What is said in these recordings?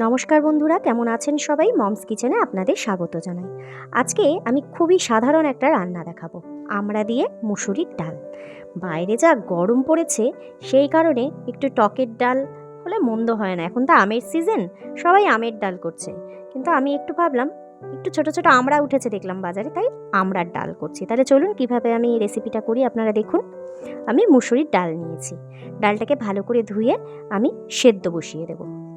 নমস্কার বন্ধুরা, কেমন আছেন সবাই? মমস কিচেনে আপনাদের স্বাগত জানাই। আজকে আমি খুবই সাধারণ একটা রান্না দেখাবো আমড়া দিয়ে মুসুরির ডাল। বাইরে যা গরম পড়েছে, সেই কারণে একটু টকের ডাল হলে মন্দ হয় না। এখন তো আমের সিজন সবাই আমের ডাল করছে। কিন্তু আমি একটু ভাবলাম, একটু ছোট ছোট আমড়া উঠেছে দেখলাম বাজারে, তাই আমড়ার ডাল করছি। তাহলে চলুন কীভাবে আমি এই রেসিপিটা করি, আপনারা দেখুন। আমি মুসুরির ডাল নিয়েছি। ডালটাকে ভালো করে ধুয়ে আমি সেদ্ধ বসিয়ে দেবো।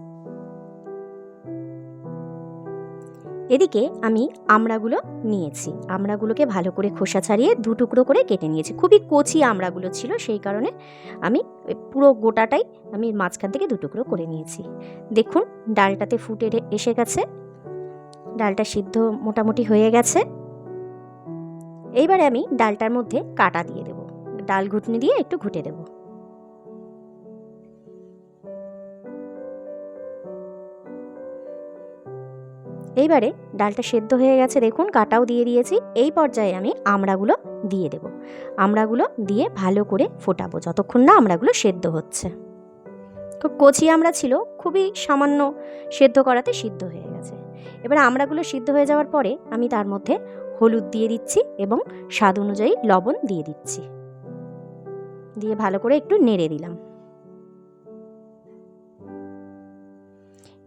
এদিকে আমি আমড়াগুলো নিয়েছি। আমড়াগুলোকে ভালো করে খোসা ছাড়িয়ে দু টুকরো করে কেটে নিয়েছি। খুবই কচি আমড়াগুলো ছিল, সেই কারণে আমি পুরো গোটাটাই আমি মাঝখান থেকে দু টুকরো করে নিয়েছি। দেখুন, ডালটাতে ফুটে এসে গেছে। ডালটা সিদ্ধ মোটামুটি হয়ে গেছে। এইবারে আমি ডালটার মধ্যে কাটা দিয়ে দেবো। ডাল ঘুটনি দিয়ে একটু ঘুটে দেবো। এইবারে ডালটা সেদ্ধ হয়ে গেছে, দেখুন কাটাও দিয়ে দিয়েছি। এই পর্যায়ে আমি আমড়াগুলো দিয়ে দেব। আমড়াগুলো দিয়ে ভালো করে ফোটাবো, যতক্ষণ না আমড়াগুলো সেদ্ধ হচ্ছে। খুব কচি আমড়া ছিল, খুবই সামান্য সেদ্ধ করাতে সিদ্ধ হয়ে গেছে। এবার আমড়াগুলো সিদ্ধ হয়ে যাওয়ার পরে আমি তার মধ্যে হলুদ দিয়ে দিচ্ছি এবং স্বাদ অনুযায়ী লবণ দিয়ে দিচ্ছি। দিয়ে ভালো করে একটু নেড়ে দিলাম।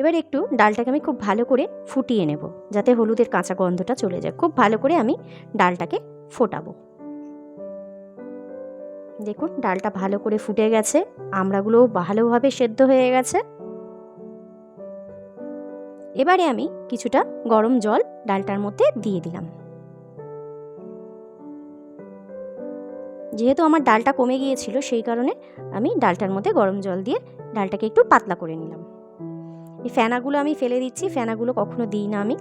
এবার একটু ডালটাকে আমি খুব ভালো করে ফুটিয়ে নেব, যাতে হলুদের কাঁচা গন্ধটা চলে যায়। খুব ভালো করে আমি ডালটাকে ফোটাবো। দেখুন, ডালটা ভালো করে ফুটে গেছে আমড়াগুলোও ভালোভাবে সেদ্ধ হয়ে গেছে। এবারে আমি কিছুটা গরম জল ডালটার মধ্যে দিয়ে দিলাম। যেহেতু আমার ডালটা কমে গিয়েছিল, সেই কারণে আমি ডালটার মধ্যে গরম জল দিয়ে ডালটাকে একটু পাতলা করে নিলাম। এই ফেনাগুলো আমি ফেলে দিচ্ছি, ফেনাগুলো কখনো দিই না আমি।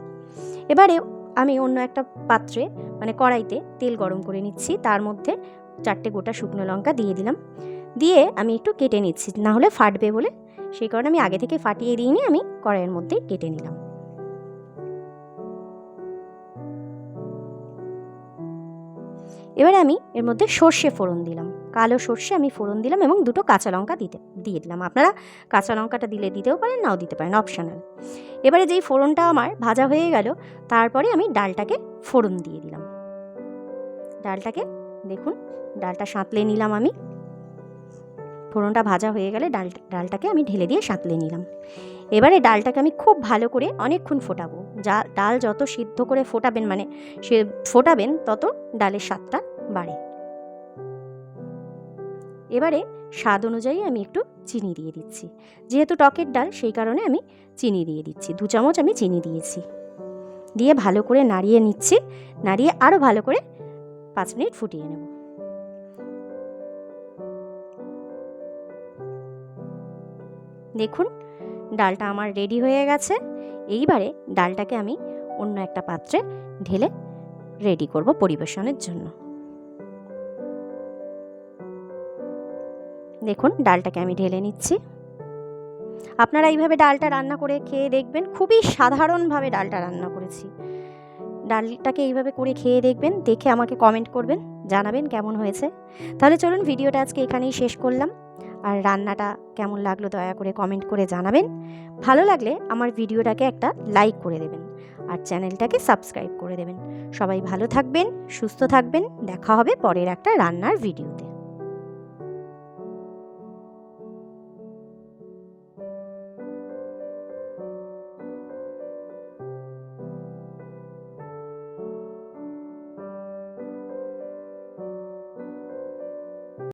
এবারে আমি অন্য একটা পাত্রে মানে কড়াইতে তেল গরম করে নিচ্ছি, তার মধ্যে চারটে গোটা শুকনো লঙ্কা দিয়ে দিলাম। দিয়ে আমি একটু কেটে নিচ্ছি, না হলে ফাটবে বলে। সেই কারণে আমি আগে থেকে ফাটিয়ে দিইনি, আমি কড়াইয়ের মধ্যে কেটে নিলাম। এবারে আমি এর মধ্যে সর্ষে ফোড়ন দিলাম। কালো সর্ষে আমি ফোড়ন দিলাম এবং দুটো কাঁচা লঙ্কা দিতে, দিয়ে দিলাম। আপনারা কাঁচা লঙ্কাটা দিলে দিতেও পারেন, নাও দিতে পারেন অপশনাল এবারে যেই ফোড়নটা আমার ভাজা হয়ে গেল, তারপরে আমি ডালটাকে ফোড়ন দিয়ে দিলাম। ডালটাকে, দেখুন, ডালটা সাঁতলে নিলাম আমি। ফোড়নটা ভাজা হয়ে গেলে ডাল, ডালটাকে আমি ঢেলে দিয়ে সাঁতলে নিলাম। এবারে ডালটাকে আমি খুব ভালো করে অনেকক্ষণ ফোটাবো। যা, ডাল যত সিদ্ধ করে ফোটাবেন মানে সে ফোটাবেন, তত ডালের স্বাদটা বাড়ে। এবারে স্বাদ অনুযায়ী আমি একটু চিনি দিয়ে দিচ্ছি। যেহেতু টকের ডাল, সেই কারণে আমি চিনি দিয়ে দিচ্ছি। দু চামচ আমি চিনি দিয়েছি। দিয়ে ভালো করে নাড়িয়ে নিচ্ছি। নাড়িয়ে আরও ভালো করে পাঁচ মিনিট ফুটিয়ে নেব। দেখুন, ডালটা আমার রেডি হয়ে গেছে। এইবারে ডালটাকে আমি অন্য একটা পাত্রে ঢেলে রেডি করব পরিবেশনের জন্য। দেখুন, ডালটাকে আমি ঢেলে নিচ্ছি। আপনারা এইভাবে ডালটা রান্না করে খেয়ে দেখবেন, খুবই সাধারণভাবে ডালটা রান্না করেছি। ডালটাকে এইভাবে করে খেয়ে দেখবেন, দেখে আমাকে কমেন্ট করবেন, জানাবেন কেমন হয়েছে। তাহলে চলুন, ভিডিওটা আজকে এখানেই শেষ করলাম। আর রান্নাটা কেমন লাগল দয়া করে কমেন্ট করে জানাবেন। ভালো লাগলে আমার ভিডিওটাকে একটা লাইক করে দেবেন। আর চ্যানেলটাকে সাবস্ক্রাইব করে দেবেন। সবাই ভালো থাকবেন, সুস্থ থাকবেন। দেখা হবে পরের একটা রান্নার ভিডিওতে।